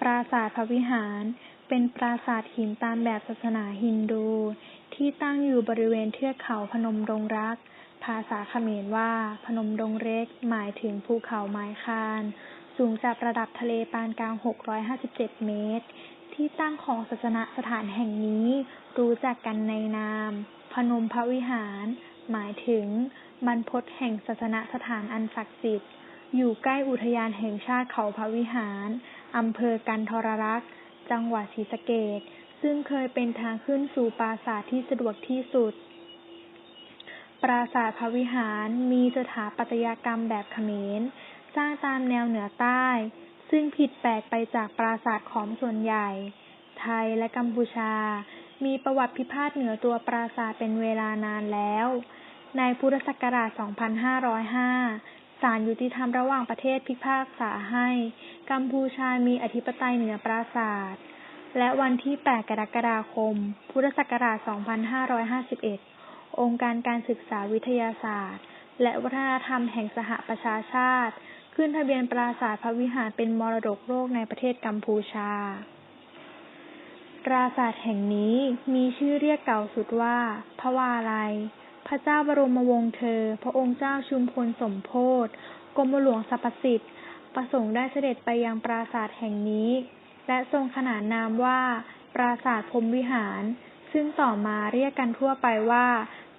ปราสาทพระวิหาร เป็นปราสาทหินตามแบบศาสนาฮินดู ที่ตั้งอยู่บริเวณเทือกเขาพนมดงรัก ภาษาเขมรว่า พนมดงเร็ก หมายถึงภูเขาไม้คาน สูงจากระดับทะเลปานกลาง 657 เมตร ที่ตั้งของศาสนสถานแห่งนี้ รู้จักกันในนาม พนมพระวิหาร หมายถึงบรรพตแห่งศาสนสถานอันศักดิ์สิทธิ์อยู่ใกล้อุทยานแห่งชาติเขาพระวิหาร อำเภอกันทรลักษณ์ จังหวัดศรีสะเกษ ซึ่งเคยเป็นทางขึ้นสู่ปราสาทที่สะดวกที่สุด ปราสาทพระวิหารมีสถาปัตยกรรมแบบเขมร สร้างตามแนวเหนือใต้ ซึ่งผิดแปลกไปจากปราสาทขอมส่วนใหญ่ ไทยและกัมพูชา มีประวัติพิพาทเหนือตัวปราสาทเป็นเวลานานแล้ว ในพุทธศักราช 2505 ศาลยุติธรรมระหว่างประเทศพิพากษาให้ กัมพูชามีอธิปไตยเหนือปราสาทและวันที่ 8 กรกฎาคม พุทธศักราช 2551 องค์การการศึกษาวิทยาศาสตร์ และวัฒนธรรมแห่งสหประชาชาติ ขึ้นทะเบียนปราสาทพระวิหารเป็นมรดกโลกในประเทศกัมพูชา ปราสาทแห่งนี้มีชื่อเรียกเก่าสุดว่าพระวาลัย พระเจ้าบรมวงศ์เธอ พระองค์เจ้าชุมพลสมโพธกรมหลวงสรรพสิทธิ์ ประสงค์ได้เสด็จไปยังปราสาทแห่งนี้ และทรงขนานนามว่า ปราสาทพรมวิหาร ซึ่งต่อมาเรียกกันทั่วไปว่า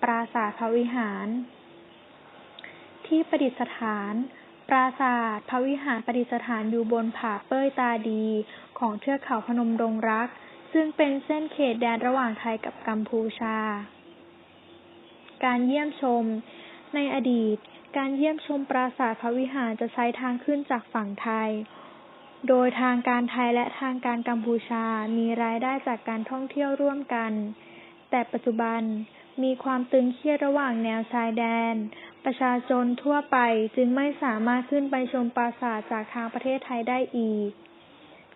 ปราสาทพระวิหาร ที่ประดิษฐาน ปราสาทพระวิหารประดิษฐานอยู่บนผาเป้ยตาดี ของเทือกเขาพนมดงรัก ซึ่งเป็นเส้นเขตแดนระหว่างไทยกับกัมพูชา การเยี่ยมชม ในอดีต การเยี่ยมชมปราสาทพระวิหารจะใช้ทางขึ้นจากฝั่งไทย โดยทางการไทยและทางการกัมพูชา มีรายได้จากการท่องเที่ยวร่วมกัน แต่ปัจจุบันมีความตึงเครียดระหว่างแนวชายแดน ประชาชนทั่วไปจึงไม่สามารถขึ้นไปชมปราสาทจากทางประเทศไทยได้อีก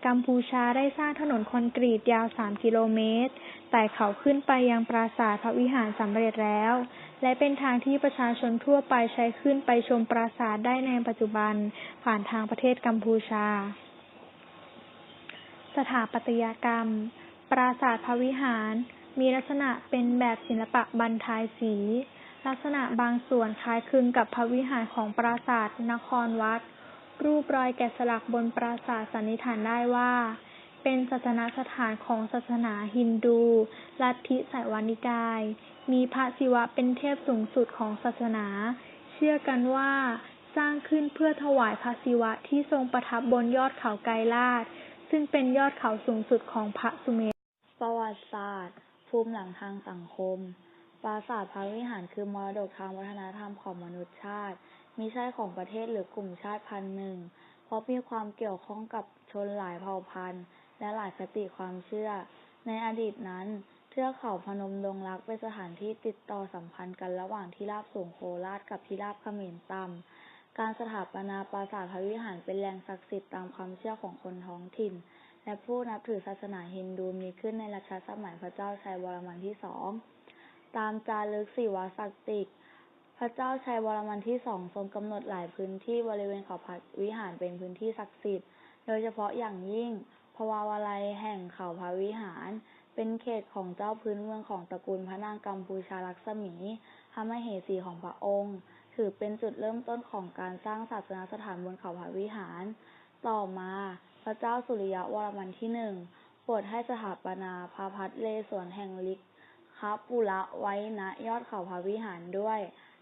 กัมพูชาได้สร้างถนนคอนกรีตยาว 3 กิโลเมตรไต่เขาขึ้นไปยังปราสาทพระวิหารสำเร็จแล้ว และเป็นทางที่ประชาชนทั่วไปใช้ขึ้นไปชมปราสาทได้ในปัจจุบัน ผ่านทางประเทศกัมพูชา สถาปัตยกรรม ปราสาทพระวิหาร มีลักษณะเป็นแบบศิลปะบรรทายสีลักษณะบางส่วนคล้ายคลึงกับพระวิหารของปราสาทนครวัด รูปรอยแกะสลักบนปราสาทสันนิษฐานได้ว่า เป็นศาสนสถานของศาสนาฮินดู ลัทธิไสยวานิกาย มีพระศิวะเป็นเทพสูงสุดของศาสนา เชื่อกันว่าสร้างขึ้นเพื่อถวายพระศิวะที่ทรงประทับบนยอดเขาไกรลาศซึ่งเป็นยอดเขาสูงสุดของพระสุเมรุประวัติศาสตร์ ภูมิหลังทางสังคม ปราสาทพระวิหารคือมรดกทางวัฒนธรรมของมนุษยชาติ มิใช่ของประเทศหรือกลุ่มชาติพันธุ์หนึ่ง เพราะมีความเกี่ยวข้องกับชนหลายเผ่าพันธุ์ และหลายคติความเชื่อ ในอดีตนั้น เทือกเขาพนมดงรักเป็นสถานที่ติดต่อสัมพันธ์กันระหว่างที่ราบสูงโคราชกับที่ราบเขมรต่ำการสถาปนาปราสาทพระวิหารเป็นแหล่งศักดิ์สิทธิ์ตามความเชื่อของคนท้องถิ่น และผู้นับถือศาสนาฮินดูมีขึ้นในรัชสมัยพระเจ้าชัยวรมันที่สอง ตามจารึกศิวศักติก ระเจ้าชัยวรมันที่สองทรงกำหนดหลายพื้นที่บริเวณเขาพระวิหารเป็นพื้นที่ศักดิ์สิทธิ์ โดยเฉพาะอย่างยิ่งพระวาวาลัยแห่งเขาพระวิหาร เป็นเขตของเจ้าพื้นเมืองของตระกูลพระนางกัมพูชาลักษมีพระมเหสีของพระองค์ ถือเป็นจุดเริ่มต้นของการสร้างศาสนสถานบนเขาพระวิหาร ต่อมาพระเจ้าสุริยะวรมันที่หนึ่งโปรดให้สถาปนาพระพัฒเลศวรแห่งลิกคาปุระไว้ณยอดเขาพระวิหารด้วย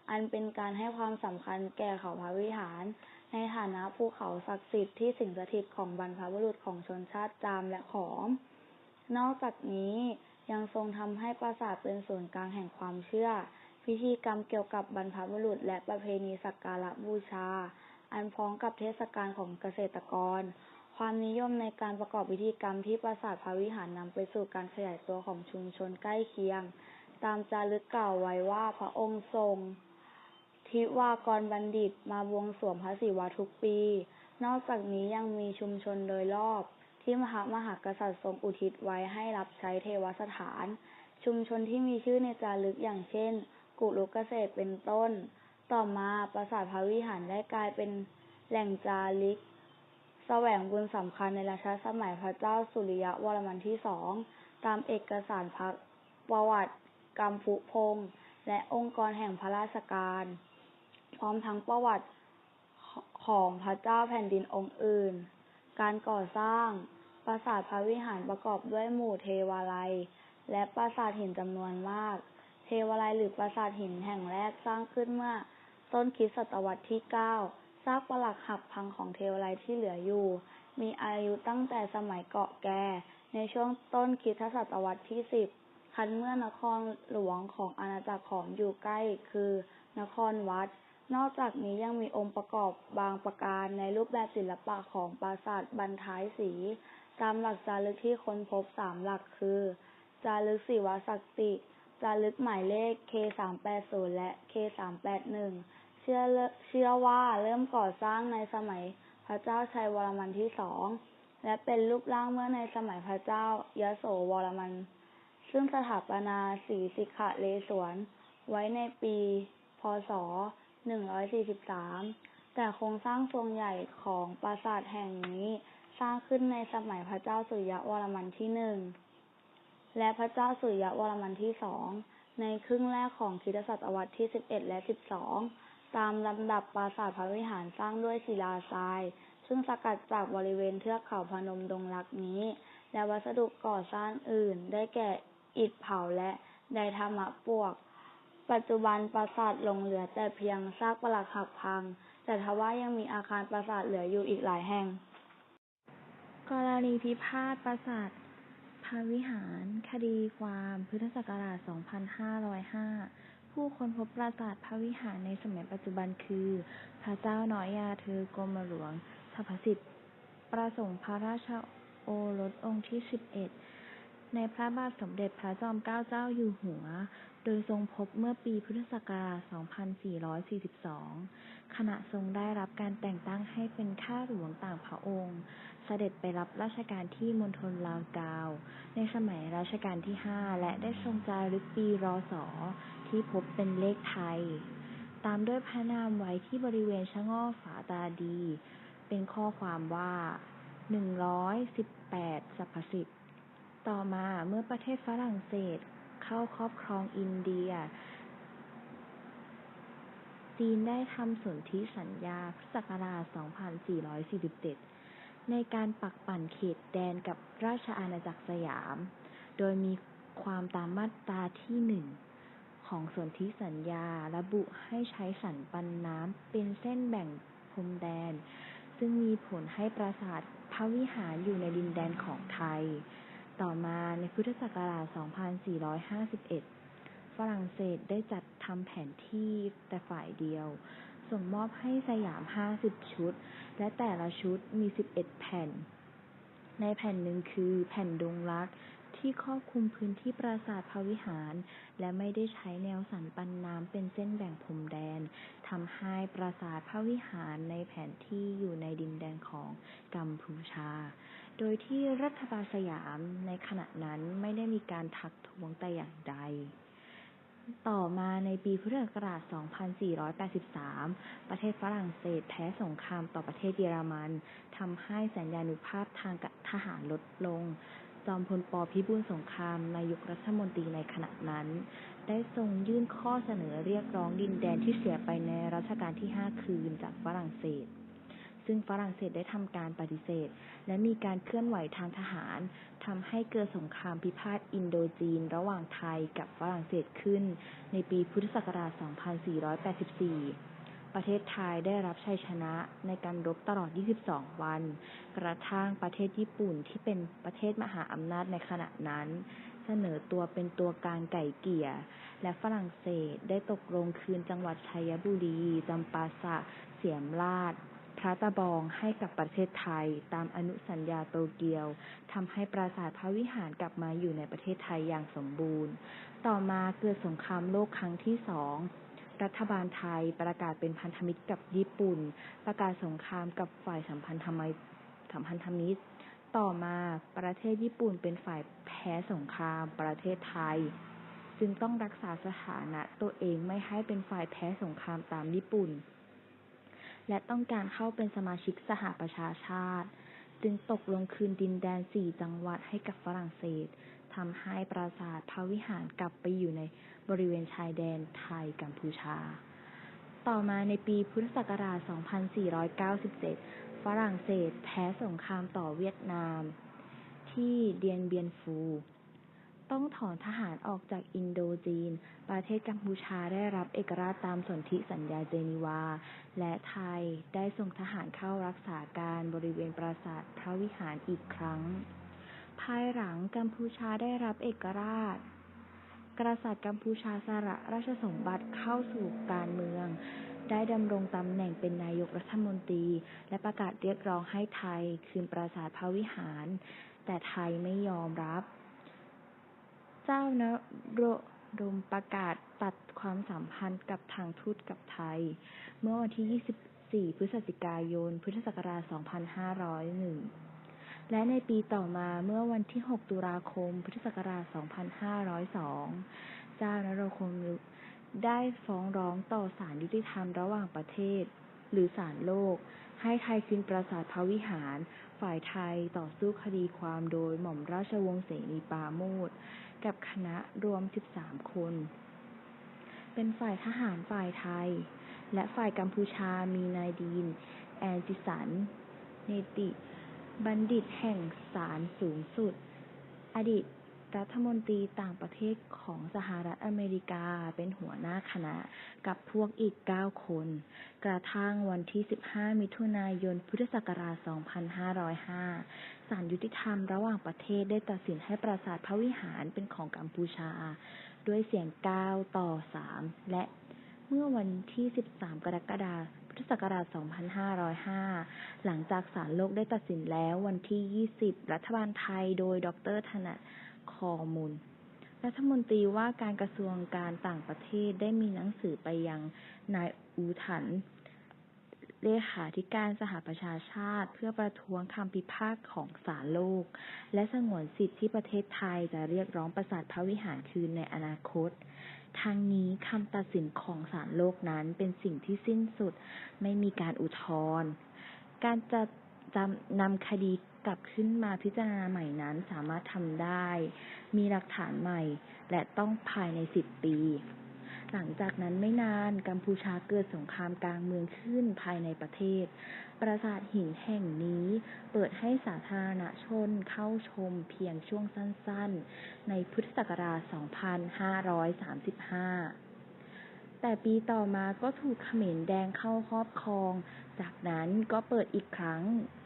อันเป็นการให้ความสำคัญแก่เขาพระวิหาร ในฐานะภูเขาศักดิ์สิทธิ์ที่สิงสถิตของบรรพบุรุษของชนชาติจามและขอม นอกจากนี้ยังทรงทำให้ปราสาทเป็นศูนย์กลางแห่งความเชื่อ พิธีกรรมเกี่ยวกับบรรพบุรุษ และประเพณีสักการะบูชา อันพ้องกับเทศกาลของเกษตรกร ความนิยมในการประกอบพิธีกรรมที่ปราสาทพระวิหารนำไปสู่การขยายตัวของชุมชนใกล้เคียง ตามจารึกกล่าวไว้ว่าพระองค์ทรง ทิวากรบัณฑิตมาบวงสรวงพระศิวะทุกปี นอกจากนี้ยังมีชุมชนโดยรอบ ที่มหามหากษัตริย์ทรงอุทิศไว้ให้รับใช้เทวสถาน ชุมชนที่มีชื่อในจารึกอย่างเช่น กุลุกเกษตรเป็นต้น ต่อมาปราสาทพระวิหารได้กลายเป็นแหล่งจารึกแสวงบุญสำคัญในรัชสมัยพระเจ้าสุริยะวรมันที่สองตามเอกสารพระประวัติกรรมพุพงศ์และองค์กรแห่งพระราชการ พร้อมทั้งประวัติของพระเจ้าแผ่นดินองค์อื่น การก่อสร้างปราสาทพระวิหารประกอบด้วยหมู่เทวาลัย และปราสาทหินจำนวนมาก เทวาลัยหรือปราสาทหินแห่งแรกสร้างขึ้นเมื่อ ต้นคริสตศตวรรษที่9ซากปรักหักพังของเทวาลัยที่เหลืออยู่ มีอายุตั้งแต่สมัยเกาะแก่ ในช่วงต้นคริสตศตวรรษที่10คันเมื่อนครหลวงของอาณาจักรของอยู่ใกล้ คือนครวัด นอกจากนี้ยังมีองค์ประกอบบางประการในรูปแบบศิลปะของปราสาทบรรท้ายสี ตามหลักจารึกที่ค้นพบสามหลักคือ จารึกศิวศักติ จารึกหมายเลข K380 และ K381 เชื่อเชื่อว่าเริ่มก่อสร้างในสมัยพระเจ้าชัยวรมันที่สอง และเป็นรูปร่างเมื่อในสมัยพระเจ้ายโสวรมัน ซึ่งสถาปนาศรีสิขเลศวรไว้ในปี พ.ศ. 143แต่โครงสร้างทรงใหญ่ของปราสาทแห่งนี้สร้างขึ้นในสมัยพระเจ้าสุริยวรมันที่หนึ่งและพระเจ้าสุริยวรมันที่สองในครึ่งแรกของคริสตศตวรรษที่11และ12ตามลำดับปราสาทพระวิหารสร้างด้วยศิลาทราย ซึ่งสกัดจากบริเวณเทือกเขาพนมดงรักนี้ และวัสดุก่อสร้างอื่นได้แก่อิฐเผาและไดธรรมะปวก ปัจจุบันปราสาทหลงเหลือแต่เพียงซากปรักหักพัง แต่ทว่ายังมีอาคารปราสาทเหลืออยู่อีกหลายแห่ง กรณีพิพาทปราสาทพระวิหาร คดีความพุทธศักราช 2505 ผู้คนพบปราสาทพระวิหารในสมัยปัจจุบันคือ พระเจ้าน้อยยาเธอกรมหลวงสรรพสิทธิ์ ประสงค์พระราชโอรสองค์ที่ 11 ในพระบาทสมเด็จพระจอมเกล้าเจ้าอยู่หัว โดยทรงพบเมื่อปีพุทธศักราช 2442 ขณะทรงได้รับการแต่งตั้งให้เป็นข้าหลวงต่างพระองค์ เสด็จไปรับราชการที่มณฑลลาวกาว ในสมัยรัชกาลที่ 5 และได้ทรงจารึกปีรศที่พบเป็นเลขไทย ตามด้วยพระนามไว้ที่บริเวณชะง่อฝาตาดี เป็นข้อความว่า 118สรรพสิทธิ์ต่อมาเมื่อประเทศฝรั่งเศส เข้าครอบครองอินเดีย จีนได้ทำสนธิสัญญาพุทธศักราช 2447 ในการปักปั่นเขตแดนกับราชอาณาจักรสยาม โดยมีความตามมาตราที่หนึ่งของสนธิสัญญาระบุให้ใช้สันปันน้ำเป็นเส้นแบ่งพรมแดน ซึ่งมีผลให้ปราสาทพระวิหารอยู่ในดินแดนของไทย ต่อมาในพุทธศักราช 2451 ฝรั่งเศสได้จัดทำแผนที่แต่ฝ่ายเดียว ส่งมอบให้สยาม 50 ชุด และแต่ละชุดมี 11 แผ่น ในแผ่นหนึ่งคือแผ่นดงรักที่ครอบคลุมพื้นที่ปราสาทพระวิหาร และไม่ได้ใช้แนวสันปันน้ำเป็นเส้นแบ่งพรมแดนทำให้ปราสาทพระวิหารในแผนที่อยู่ในดินแดนของกัมพูชา โดยที่รัฐบาลสยามในขณะนั้นไม่ได้มีการทักท้วงแต่อย่างใด ต่อมาในปีพุทธศักราช 2483 ประเทศฝรั่งเศสแพ้สงครามต่อประเทศเยอรมันทำให้สัญญานุภาพทางทหารลดลง จอมพลปพิบูลสงครามนายกรัฐมนตรีในขณะนั้น ได้ทรงยื่นข้อเสนอเรียกร้องดินแดนที่เสียไปในรัชกาลที่ 5 คืนจากฝรั่งเศส ซึ่งฝรั่งเศสได้ทำการปฏิเสธ และมีการเคลื่อนไหวทางทหารทำให้เกิดสงครามพิพาทอินโดจีน ระหว่างไทยกับฝรั่งเศสขึ้น ในปีพุทธศักราช 2484 ประเทศไทยได้รับชัยชนะในการรบตลอด 22 วัน กระทั่งประเทศญี่ปุ่นที่เป็นประเทศมหาอำนาจในขณะนั้นเสนอตัวเป็นตัวกลางไก่เกี่ย และฝรั่งเศสได้ตกลงคืนจังหวัดชัยบุรี จำปาสักเสียมราช พระตะบองให้กับประเทศไทย ตามอนุสัญญาโตเกียวทำให้ปราสาทพระวิหารกลับมาอยู่ในประเทศไทยอย่างสมบูรณ์ ต่อมาเกิดสงครามโลกครั้งที่สองรัฐบาลไทยประกาศเป็นพันธมิตรกับญี่ปุ่น ประกาศสงครามกับฝ่ายสัมพันธไมสัมพันธมิตร ต่อมาประเทศญี่ปุ่นเป็นฝ่ายแพ้สงครามประเทศไทย จึงต้องรักษาสถานะตัวเองไม่ให้เป็นฝ่ายแพ้สงครามตามญี่ปุ่น และต้องการเข้าเป็นสมาชิกสหประชาชาติ จึงตกลงคืนดินแดนสี่จังหวัดให้กับฝรั่งเศสทำให้ปราสาทพระวิหารกลับไปอยู่ในบริเวณชายแดนไทยกัมพูชา ต่อมาในปีพุทธศักราช 2497 ฝรั่งเศสแพ้สงครามต่อเวียดนาม ที่เดียนเบียนฟู ต้องถอนทหารออกจากอินโดจีน ประเทศกัมพูชาได้รับเอกราชตามสนธิสัญญาเจนีวา และไทยได้ส่งทหารเข้ารักษาการบริเวณปราสาทพระวิหารอีกครั้ง ภายหลังกัมพูชาได้รับเอกราช กษัตริย์กัมพูชาสละราชสมบัติเข้าสู่การเมืองได้ดำรงตำแหน่งเป็นนายกรัฐมนตรี และประกาศเรียกร้องให้ไทยคืนปราสาทพระวิหาร แต่ไทยไม่ยอมรับ เจ้านโรดมประกาศตัดความสัมพันธ์กับทางทูตกับไทย เมื่อวันที่ 24 พฤศจิกายน พุทธศักราช 2501 และในปีต่อมาเมื่อวันที่ 6 ตุลาคม พุทธศักราช 2502 เจ้านโรคมได้ฟ้องร้องต่อศาลยุติธรรมระหว่างประเทศ หรือศาลโลก ให้ไทยคืนปราสาทพระวิหาร ฝ่ายไทยต่อสู้คดีความโดยหม่อมราชวงศ์เสนีปราโมทกับคณะรวม 13 คน เป็นฝ่ายทหารฝ่ายไทย และฝ่ายกัมพูชามีนายดีน แอนจิสัน เนติ บัณฑิตแห่งศาลสูงสุด อดีต รัฐมนตรีต่างประเทศของสหรัฐอเมริกาเป็นหัวหน้าคณะกับพวกอีก 9 คน กระทั่งวันที่ 15 มิถุนายน พุทธศักราช 2505 ศาลยุติธรรมระหว่างประเทศได้ตัดสินให้ปราสาทพระวิหารเป็นของกัมพูชา ด้วยเสียง 9 ต่อ 3 และเมื่อวันที่ 13 กรกฎาคม พุทธศักราช 2505 หลังจากศาลโลกได้ตัดสินแล้ววันที่ 20 รัฐบาลไทยโดย ดรถนัด คอมูล รัฐมนตรีว่าการกระทรวงการต่างประเทศได้มีหนังสือไปยังนายอูถัน เลขาธิการสหประชาชาติ เพื่อประท้วงคำพิพากษาของศาลโลก และสงวนสิทธิที่ประเทศไทยจะเรียกร้องปราสาทพระวิหารคืนในอนาคตทางนี้คำตัดสินของศาลโลกนั้นเป็นสิ่งที่สิ้นสุด ไม่มีการอุทธรณ์การจะจำนำคดี กลับขึ้นมาพิจารณาใหม่นั้นสามารถทำได้ มีหลักฐานใหม่ และต้องภายในสิบปี หลังจากนั้นไม่นานกัมพูชาเกิดสงครามกลางเมืองขึ้นภายในประเทศ ปราสาทหินแห่งนี้เปิดให้สาธารณชนเข้าชมเพียงช่วงสั้นๆ ในพุทธศักราช 2535 แต่ปีต่อมาก็ถูกเขมรแดงเข้าครอบครอง จากนั้นก็เปิดอีกครั้ง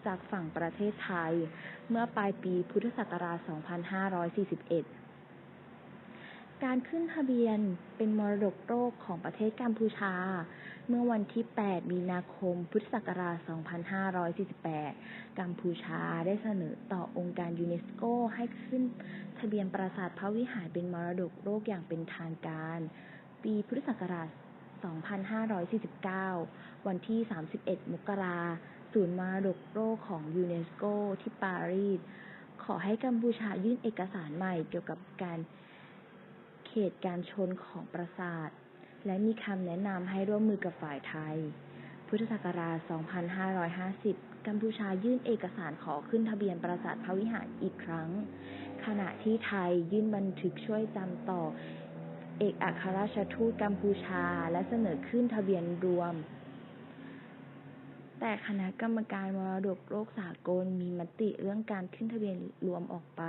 จากฝั่งประเทศไทย เมื่อปลายปีพุทธศักราช 2541 การขึ้นทะเบียนเป็นมรดกโลกของประเทศกัมพูชา เมื่อวันที่ 8 มีนาคม พุทธศักราช 2548 กัมพูชาได้เสนอต่อองค์การยูเนสโกให้ขึ้นทะเบียนปราสาทพระวิหารเป็นมรดกโลกอย่างเป็นทางการ ปีพุทธศักราช 2549 วันที่ 31 มกราศูนย์มรดกโลกของยูเนสโกที่ปารีส ขอให้กัมพูชายื่นเอกสารใหม่เกี่ยวกับการเขตการชนของปราสาท และมีคำแนะนำให้ร่วมมือกับฝ่ายไทย พุทธศักราช 2550 กัมพูชายื่นเอกสารขอขึ้นทะเบียนปราสาทพระวิหารอีกครั้ง ขณะที่ไทยยื่นบันทึกช่วยจำต่อ เอกอัครราชทูตกัมพูชา และเสนอขึ้นทะเบียนรวม แต่คณะกรรมการมรดกโลกสากลมีมติเรื่องการขึ้นทะเบียนรวมออกไป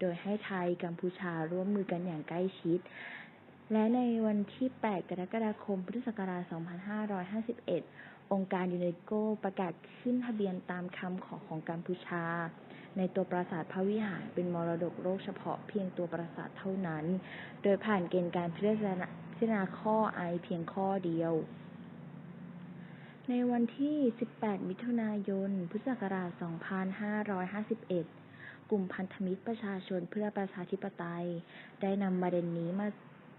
โดยให้ไทยกัมพูชาร่วมมือกันอย่างใกล้ชิด และในวันที่ 8 กรกฎาคม พุทธศักราช 2551 องค์การยูเนสโกประกาศขึ้นทะเบียนตามคำขอของกัมพูชา ในตัวปราสาทพระวิหารเป็นมรดกโลกเฉพาะเพียงตัวปราสาทเท่านั้น โดยผ่านเกณฑ์การพิจารณาพิจารณาข้อไอเพียงข้อเดียว ในวันที่ 18 มิถุนายน พุทธศักราช 2551 กลุ่มพันธมิตรประชาชนเพื่อประชาธิปไตย ได้นำประเด็นนี้มา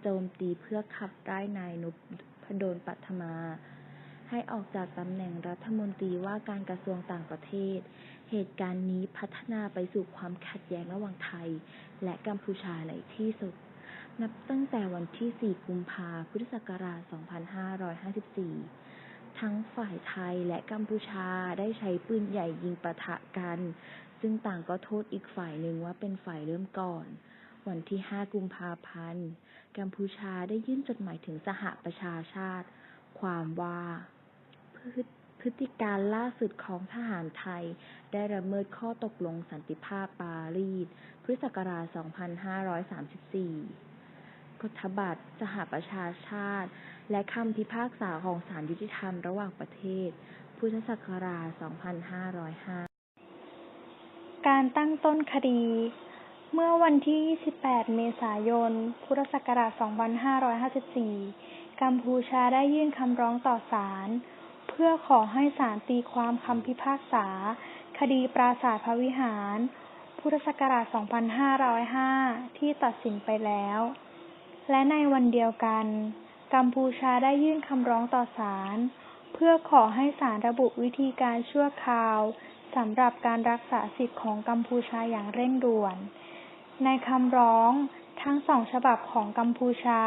โจมตีเพื่อขับไล่นายนุพดลปัทมาให้ออกจากตำแหน่งรัฐมนตรีว่าการกระทรวงต่างประเทศ เหตุการณ์นี้พัฒนาไปสู่ความขัดแย้งระหว่างไทย และกัมพูชาในที่สุด นับตั้งแต่วันที่ 4 กุมภาพันธ์พุทธศักราช 2554 ทั้งฝ่ายไทยและกัมพูชาได้ใช้ปืนใหญ่ยิงปะทะกัน ซึ่งต่างก็โทษอีกฝ่ายหนึ่งว่าเป็นฝ่ายเริ่มก่อน วันที่ 5 กุมภาพันธ์ กัมพูชาได้ยื่นจดหมายถึงสหประชาชาติ ความว่าพฤติพ ฤติการล่าสุดของทหารไทย ได้ละเมิดข้อตกลงสันติภาพปารีส พุทธศักราช 2534 กฎบัตรสหประชาชาติ และคำพิพากษาของศาลยุติธรรมระหว่างประเทศ พุทธศักราช 2505 การตั้งต้นคดีเมื่อวันที่ 28 เมษายน พุทธศักราช 2554 กัมพูชาได้ยื่นคำร้องต่อศาล พื่อขอให้ศาลตีความคำพิพากษา คดีปราสาทพระวิหาร พุทธศักราช 2505 ที่ตัดสินไปแล้ว และในวันเดียวกัน กัมพูชาได้ยื่นคำร้องต่อศาลเพื่อขอให้ศาลระบุวิธีการชั่วคราวสำหรับการรักษาสิทธิของกัมพูชาอย่างเร่งด่วน ในคำร้องทั้งสองฉบับของกัมพูชา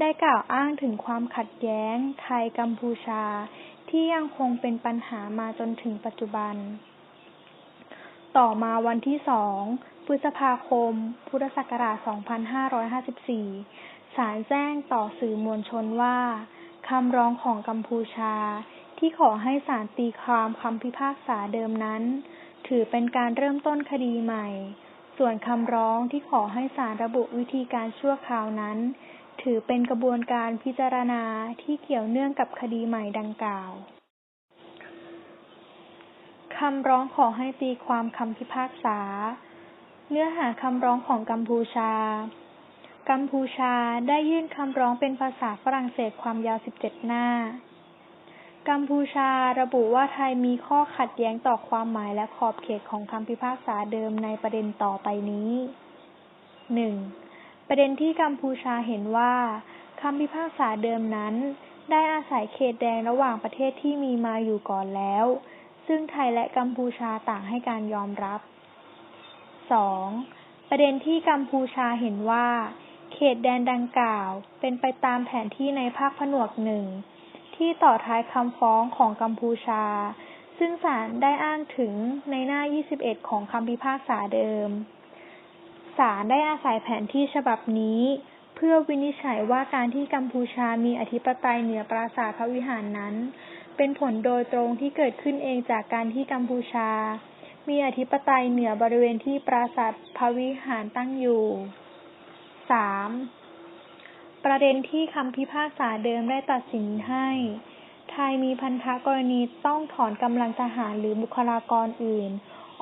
ได้กล่าวอ้างถึงความขัดแย้งไทยกัมพูชา ที่ยังคงเป็นปัญหามาจนถึงปัจจุบัน ต่อมาวันที่2พฤษภาคม พุทธศักราช 2554 ศาลแจ้งต่อสื่อมวลชนว่าคำร้องของกัมพูชา ที่ขอให้ศาลตีความคำพิพากษาเดิมนั้น ถือเป็นการเริ่มต้นคดีใหม่ ส่วนคำร้องที่ขอให้ศาลระบุวิธีการชั่วคราวนั้น ถือเป็นกระบวนการพิจารณาที่เกี่ยวเนื่องกับคดีใหม่ดังกล่าวคำร้องขอให้ตีความคำพิพากษา เนื้อหาคำร้องของกัมพูชา กัมพูชาได้ยื่นคำร้องเป็นภาษาฝรั่งเศสความยาว 17 หน้า กัมพูชาระบุว่าไทยมีข้อขัดแย้งต่อความหมายและขอบเขตของคำพิพากษาเดิมในประเด็นต่อไปนี้ 1. ประเด็นที่กัมพูชาเห็นว่าคำพิพากษาเดิมนั้น ได้อาศัยเขตแดนระหว่างประเทศที่มีมาอยู่ก่อนแล้ว ซึ่งไทยและกัมพูชาต่างให้การยอมรับ 2. ประเด็นที่กัมพูชาเห็นว่า เขตแดนดังกล่าว เป็นไปตามแผนที่ในภาคผนวกหนึ่งที่ต่อท้ายคำฟ้องของกัมพูชา ซึ่งศาลได้อ้างถึงในหน้า 21 ของคำพิพากษาเดิม ศาลได้อาศัยแผนที่ฉบับนี้ เพื่อวินิจฉัยว่าการที่กัมพูชามีอธิปไตยเหนือปราสาทพระวิหารนั้น เป็นผลโดยตรงที่เกิดขึ้นเองจากการที่กัมพูชา มีอธิปไตยเหนือบริเวณที่ปราสาทพระวิหารตั้งอยู่ 3. ประเด็นที่คำพิพากษาเดิมได้ตัดสินให้ ไทยมีพันธกรณีต้องถอนกำลังทหารหรือบุคลากรอื่น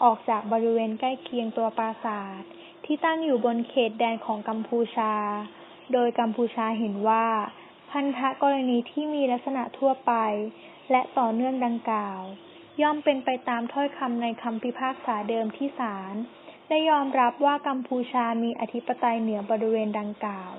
ออกจากบริเวณใกล้เคียงตัวปราสาท ที่ตั้งอยู่บนเขตแดนของกัมพูชา โดยกัมพูชาเห็นว่า พันธะกรณีที่มีลักษณะทั่วไป และต่อเนื่องดังกล่าว ย่อมเป็นไปตามถ้อยคำในคำพิพากษาเดิมที่ศาลได้ยอมรับว่ากัมพูชามีอธิปไตยเหนือบริเวณดังกล่าว